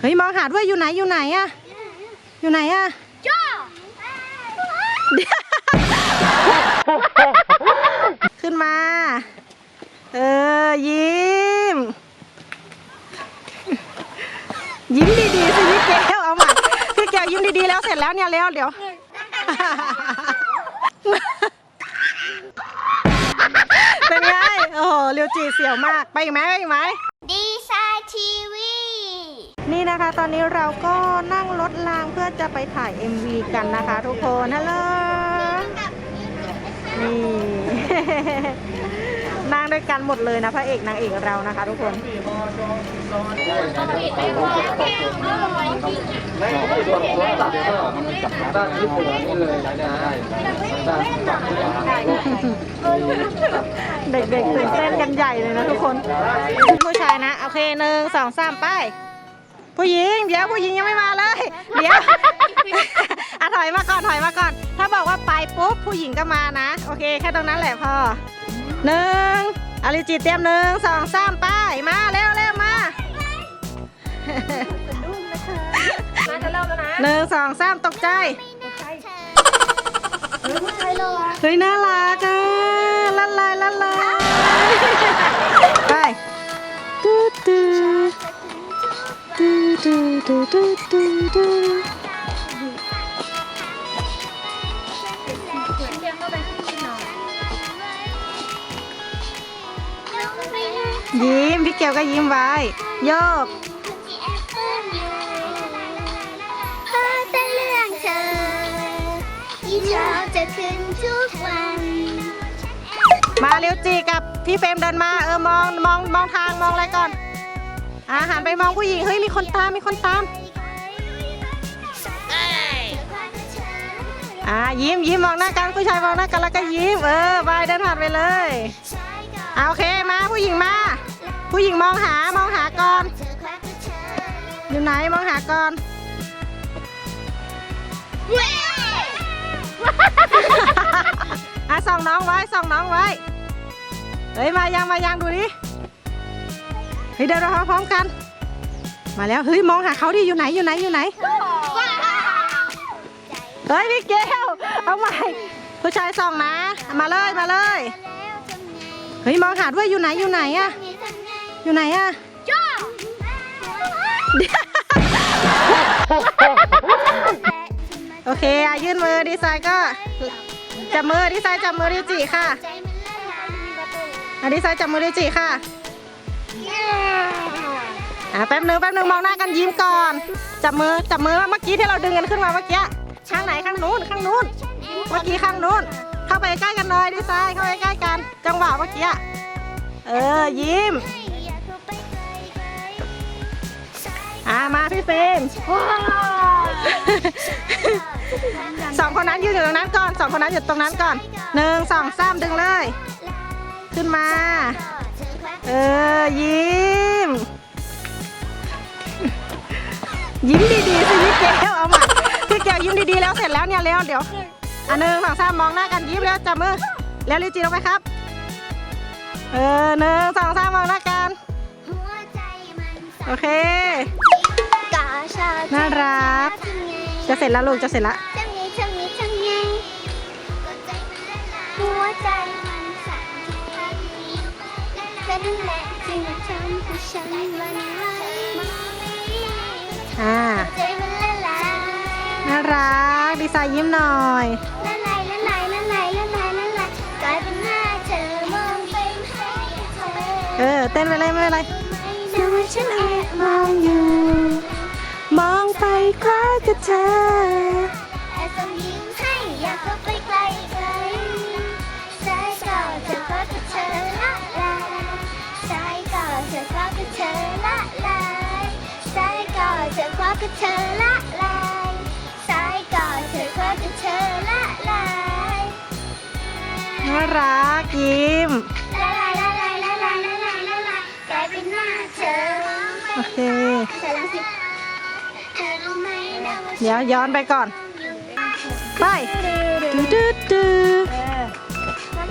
เฮ้ยมองหาด้วยอยู่ไหนอยู่ไหนอะอยู่ไหนอะจ้าขึ้นมา เออ ยิ้ม ยิ้มดีๆสิพี่แก้วเอามาพี่แก้วยิ้มดีๆแล้วเสร็จแล้วเนี่ยแล้วเดี๋ยวเป็นไงโอ้โหเรียวจีเสียวมาก ไปอีกไหมไปอีกไหมดีไซน์ทีวี นี่นะคะตอนนี้เราก็นั่งรถรางเพื่อจะไปถ่าย MV กันนะคะทุกคนฮัลโหลนี่ นั่งด้วยกันหมดเลยนะพระเอกนางเอกเรานะคะ ทุกคนเด็กๆตื่นเต้นกันใหญ่เลยนะทุกคน ผู้ชายนะ โอเคหนึ่งสองสามไป ผู้หญิง เดี๋ยวผู้หญิงยังไม่มาเลย เดี๋ยวอะถอยมาก่อนถอยมาก่อน ถ้าบอกว่าไปปุ๊บผู้หญิงก็มานะ โอเค แค่ตรงนั้นแหละพอหนึ่งอลิจิเตรียมหนึ่งสองสามไปมาเร็วเร็วมาหนึ่งสองสามตกใจเฮ้ยน่ารักอะละลายละลาย ตูตูตูตูตูยิ้ม พี่เกียวก็ยิ้มไว้ โยกพอแต่เรื่องเธอที่ชอบจะขึ้นทุกวัน มาเร็วจีกับพี่เฟรมเดินมา เออมองมองมองทางมองอะไรก่อน อาหันไปมองผู้หญิง เฮ้ย มีคนตาม มีคนตาม อ่ายิ้มยิ้มมองหน้ากันผู้ชายมองหน้ากันแล้วก็ยิ้ม เออบายเดินผ่านไปเลยอ่าโอเคมาผู้หญิงมา ผู้หญิงมองหามองหาก่อน อยู่ไหนมองหาก่อนอะส่องน้องไว้ส่องน้องไว้ เฮ้ยมายังมายังดูดิ เฮ้ยเดินมาพร้อมกัน มาแล้วเฮ้ยมองหาเขาดิอยู่ไหนอยู่ไหนอยู่ไหนเฮ้ยพี่เกลเอาใหม่ผู้ชายส่องนะ มาเลยมาเลยเฮ้ยมองหาด้วยอยู่ไหนอยู่ไหนอะอยู่ไหนอะจ้าโอเคอะยื่นมือดีไซน์ก็จับมือดีไซน์จับมือดิจิค่ะใจมันละลายมีประตูอะดีไซน์จับมือดิจิค่ะ อะแป๊บนึงแป๊บนึงมองหน้ากันยิ้มก่อน จับมือจับมือเมื่อกี้ที่เราดึงกันขึ้นมาเมื่อกี้ข้างไหนข้างนู้นข้างนู้น เมื่อกี้ข้างนู้น เข้าไปใกล้กันหน่อยดีไซน์เข้าไปใกล้กัน จังหวะเมื่อกี้เออยิ้มอ่ามาพี่เฟรมสองคนนั้นยืนอยู่ตรงนั้นก่อนสองคนนั้นอยู่ตรงนั้นก่อนหนึ่งสองสามดึงเลย ขึ้นมา เออยิ้ม ยิ้มดีๆสิพี่แก้วเอามาพี่แก้วยิ้มดีๆแล้วเสร็จแล้วเนี่ยแล้วเดี๋ยวอันหนึ่งสองสามมองหน้ากันยิ้มแล้วจับมือแล้วลิจีลงไปครับ เออหนึ่งสองสามมองหน้ากันโอเคน่ารัก จะเสร็จแล้วลูกจะเสร็จแล้วหัวใจมันสั่นทุกครั้งแค่นั้นแหละที่ทำให้ฉันวันไหว อ่าใจมันละลายน่ารัก ดีไซน์ยิ้มหน่อยละลายละลายละลายละลายละลายกลายเป็นหน้าเธอมองเป็นให้เธอเออเต้นไปเลยไม่เป็นไรดูฉันแอบมองอยู่ มองไปคล้ายกับเธอแอบส่งยิ้มให้อยากเข้าไป ก็จะเธอละลายสายก่อนเธอก็จะเธอละลายน่ารักยิ้ม ละลายละลายละลายละลายละลายกลายเป็นหน้าเธอโอเค เธอลังสิเธอรู้ไหมนะว่าเดี๋ยวย้อนไปก่อน ไปดูดูดู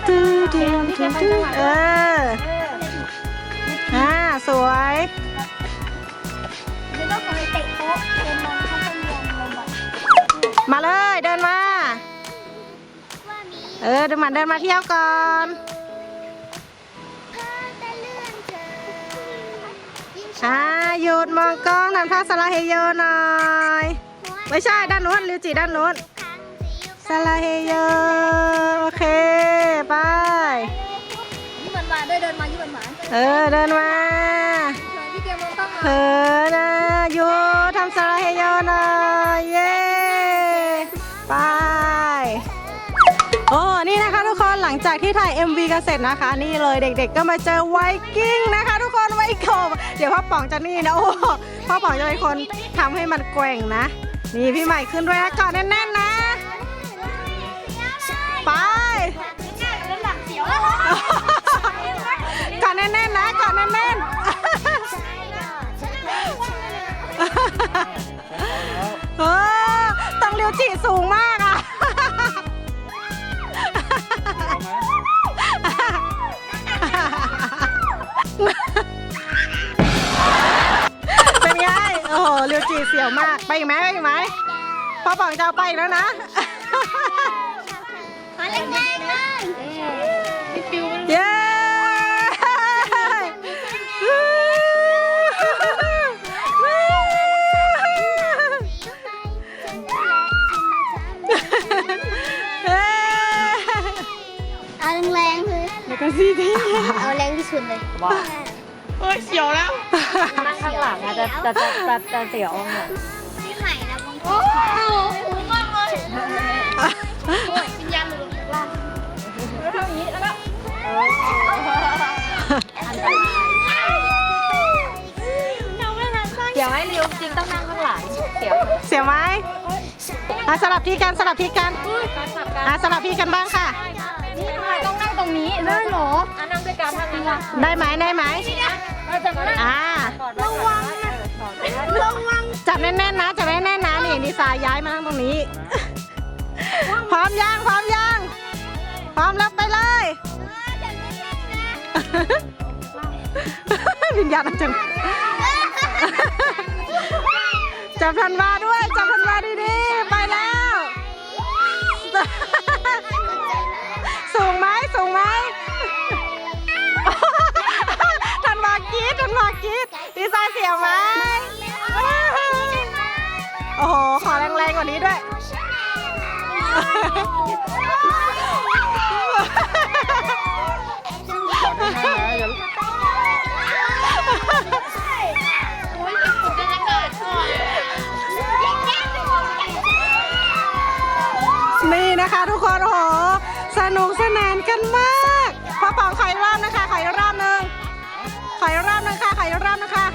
ดูดูดูดูเอออ่าสวยฉันก็คงเตะ มาเลยเดินมา เออเดินมาเดินมาเที่ยวก่อนอาหยุดมองกล้องทำท่าสลาเฮโยหน่อยไม่ใช่ด้านโน้นลิวจีด้านโน้นสลาเฮโยโอเคไปยิ้มหวาเดินมายิ้มหวาเออเดินมาเออนะ ดทำสลาเฮโยหน่อยเย้ไปโอ้นี่นะคะทุกคนหลังจากที่ถ่าย MV กันเสร็จนะคะ นี่เลยเด็ก ๆ ก็มาเจอไวกิ้งนะคะ ทุกคนไวโกบเดี๋ยวพ่อป๋องจะนี่นะโอ้พ่อป๋องจะเป็นคนทำให้มันแกว่งนะ นี่พี่ใหม่ขึ้นด้วยนะก่อนแน่นๆนะ ไปก่อนแน่นๆนะก่อนแน่นๆ เออต้องเลี้ยวจีสูงมากอะ เป็นไง โอ้โหเรียวจีเสียวมาก ไปอีกไหมไปอีกไหมพ่อป๋องจะเอาไปอีกแล้วนะ ขอแรงเลย ดี๋ยวก็ซีดีเอาแรงที่สุดเลยเฮ้ยเสียวแล้วนั่งข้างหลังอะจะจะจะจะจะเสียวเนี่ยพี่ใหม่นะบางทีโอ้โหมากเลยโอ้ยวิญญาณหลุดล่างแล้วทำอย่างนี้แล้วก็อันตรายเราไม่ทันสร้างเดี๋ยวให้ริวจริงต้องนั่งข้างหลังเสียวเสียวไหมอะสลับที่กันสลับที่กัน การสับกันอะสลับที่กันบ้างค่ะ นี่ทำไมต้องนั่งตรงนี้ได้เหรออะนั่งด้วยกันทางนั้นล่ะได้ไหมได้ไหมเราจะมานั่งอ่าระวังนะระวังจับแน่นๆนะจับแน่นๆนะนี่ดีไซน์ย้ายมานั่งตรงนี้ พร้อมยังพร้อมยังพร้อมแล้วไปเลยวิญญาณอาจารย์จับทันวาด้วยจับันมากพอป่องไข่รอบนะคะไข่รอบนึงไข่รอบนึงค่ะไข่รอบนะคะ